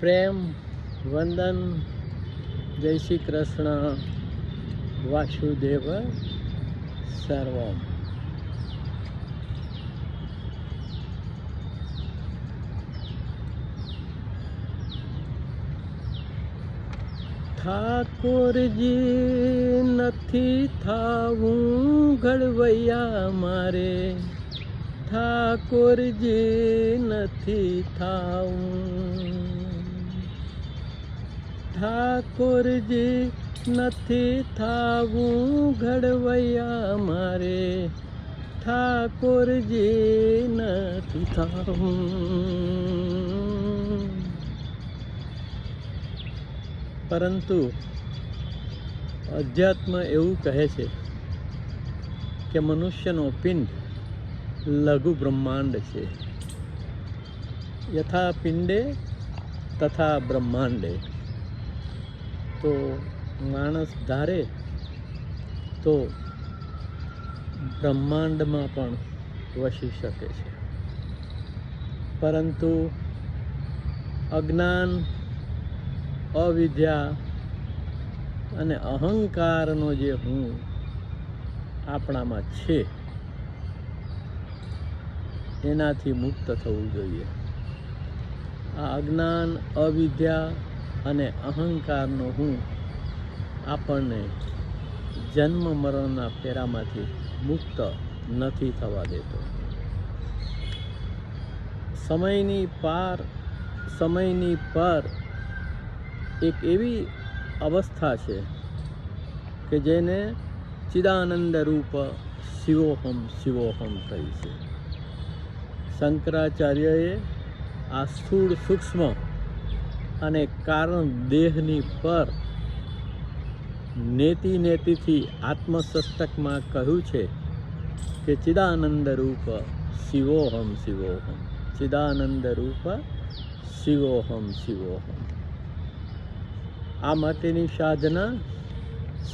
પ્રેમ, વંદન, જય શ્રી કૃષ્ણ, વાસુદેવ સર્વમ. ઠાકોરજી નથી થાવું ઘડવૈયા મારે. ઠાકોરજી નથી થાવું. ઠાકોરજી નથી થાવું ઘડવૈયા મારે. ઠાકોરજી નથી થાવું. પરંતુ અધ્યાત્મ એવું કહે છે કે મનુષ્યનો પિંડ લઘુ બ્રહ્માંડ છે. યથા પિંડે તથા બ્રહ્માંડે. તો માણસ ધારે તો બ્રહ્માંડમાં પણ વસી શકે છે. પરંતુ અજ્ઞાન, અવિદ્યા અને અહંકારનો જે હું આપણામાં છે, એનાથી મુક્ત થવું જોઈએ. આ અજ્ઞાન, અવિદ્યા અને અહંકારનો હું આપણને જન્મ મરણના ફેરામાંથી મુક્ત નથી થવા દેતો. સમયની પાર, સમયની પર એક એવી અવસ્થા છે કે જેને ચિદાનંદ રૂપ શિવોહમ શિવોહમ કહી છે. શંકરાચાર્યએ આ સ્થૂળ સૂક્ષ્મ અને કારણ દેહની પર નેતિ નેતિથી આત્મસસ્તકમાં કહ્યું છે કે ચિદાનંદ રૂપ શિવોહમ શિવોહમ. ચિદાનંદ રૂપ શિવોહમ શિવોહમ. આ માટેની સાધના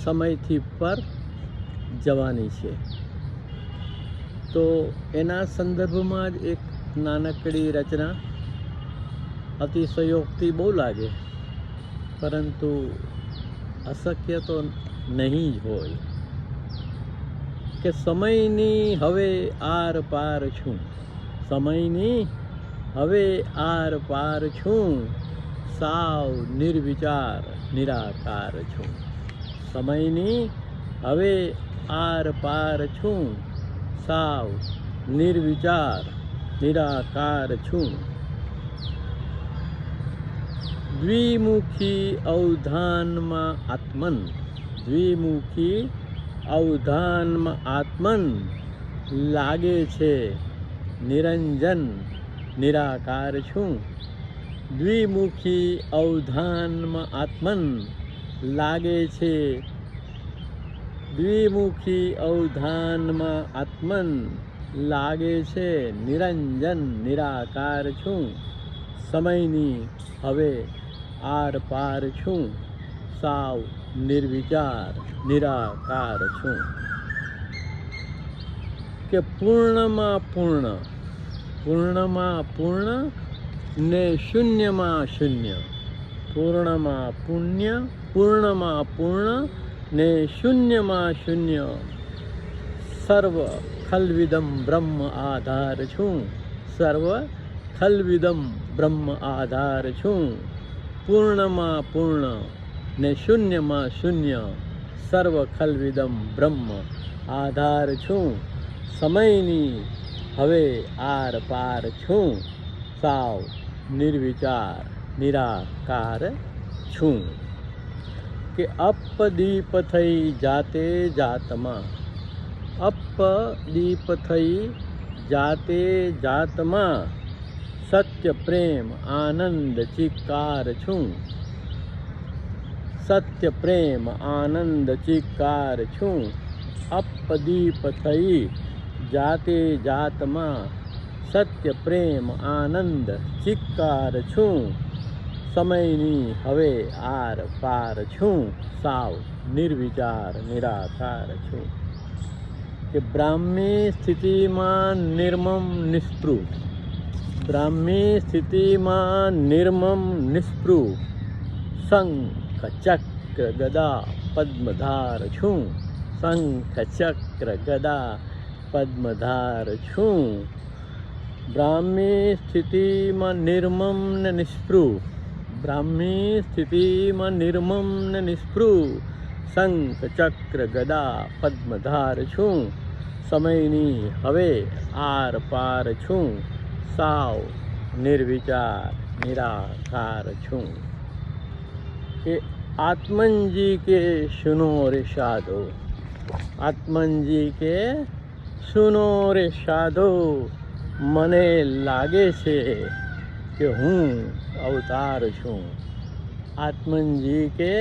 સમયથી પર જવાની છે. તો એના સંદર્ભમાં જ એક નાનકડી રચના અતિશયોક્તિ બહુ લાગે, પરંતુ અશક્ય તો નહીં જ હોય. કે સમયની હવે આર પાર છું, સમયની હવે આર પાર છું, સાવ નિર્વિચાર, નિરાકાર છું. સમયની હવે આર પાર છું, સાવ નિર્વિચાર, નિરાકાર છું. દ્વિમુખી અવધાનમાં આત્મન. દ્વિમુખી અવધાનમાં આત્મન લાગે છે. નિરંજન, નિરાકાર છું. દ્વિમુખી અવધાનમાં આત્મન લાગે છે. દ્વિમુખી અવધાનમાં આત્મન લાગે છે. નિરંજન, નિરાકાર છું. સમયની હવે આર પાર છું. સાવ નિર્વિચાર, નિરાકાર છું. કે પૂર્ણમાં પૂર્ણ પૂર્ણમાં પૂર્ણ ને શૂન્યમાં શૂન્ય. પૂર્ણમાં પુણ્ય, પૂર્ણમાં પૂર્ણ ને શૂન્યમાં શૂન્ય. સર્વ ખલવિદમ બ્રહ્મ આધાર છું. સર્વ ખલવિદમ બ્રહ્મ આધાર છું. પૂર્ણમાં પૂર્ણ ને શૂન્યમાં શૂન્ય સર્વ ખલવિદમ બ્રહ્મ આધાર છું સમયની હવે આર પાર છું સાવ નિર્વિચાર નિરાકાર છું કે અપદીપ થઈ જાતે જાતમાં અપદીપ થઈ જાતે જાતમાં સત્ય, પ્રેમ, આનંદ ચિકાર છું. સત્ય, પ્રેમ, આનંદ ચિકાર છું. અપદીપ થઈ જાતે જાતમાં સત્ય, પ્રેમ, આનંદ ચિકાર છું. સમયની હવે આર પાર છું. સાવ નિર્વિચાર નિરાકાર છું. કે બ્રાહ્મી સ્થિતિમાં નિર્મમ નિસ્પૃહ. બ્રાહ્મી સ્થિતિમાં નિર્મમ નિષ્પૃહ શંખ ચક્ર ગદા પદ્મધાર છું. શંખ ચક્ર ગદા પદ્મધાર છું. બ્રાહ્મી સ્થિતિમાં નિર્મમ ને નિષ્પૃહ બ્રાહ્મી સ્થિતિમાં નિર્મમ ને નિષ્પૃહ શંખ ચક્ર ગદા પદ્મધાર છું. સમયની હવે આર પાર છું. સાવ નિર્વિચાર નિરાકાર છું કે આત્મનજી કે સુનો રે સાધો આત્મનજી કે સુનો રે સાધો મને લાગે છે કે હું અવતાર છું આત્મનજી કે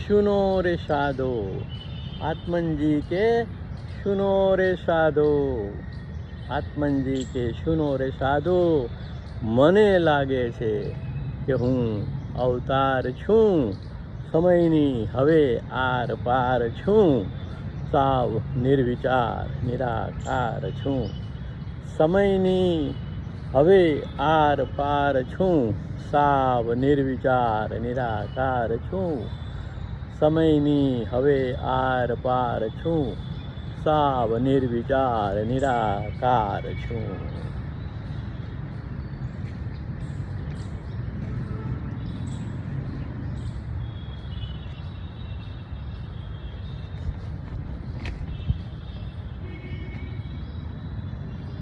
સુનો રે સાધો આત્મનજી કે સુનો રે સાધો આત્મનજી કે શુનો રે સાધુ? મને લાગે છે કે હું અવતાર છું. સમયની હવે આર પાર છું. સાવ નિર્વિચાર, નિરાકાર છું. સમયની હવે આર પાર છું. સાવ નિર્વિચાર, નિરાકાર છું. સમયની હવે આર પાર છું. સાવ નિર્વિચાર નિરાકાર છું.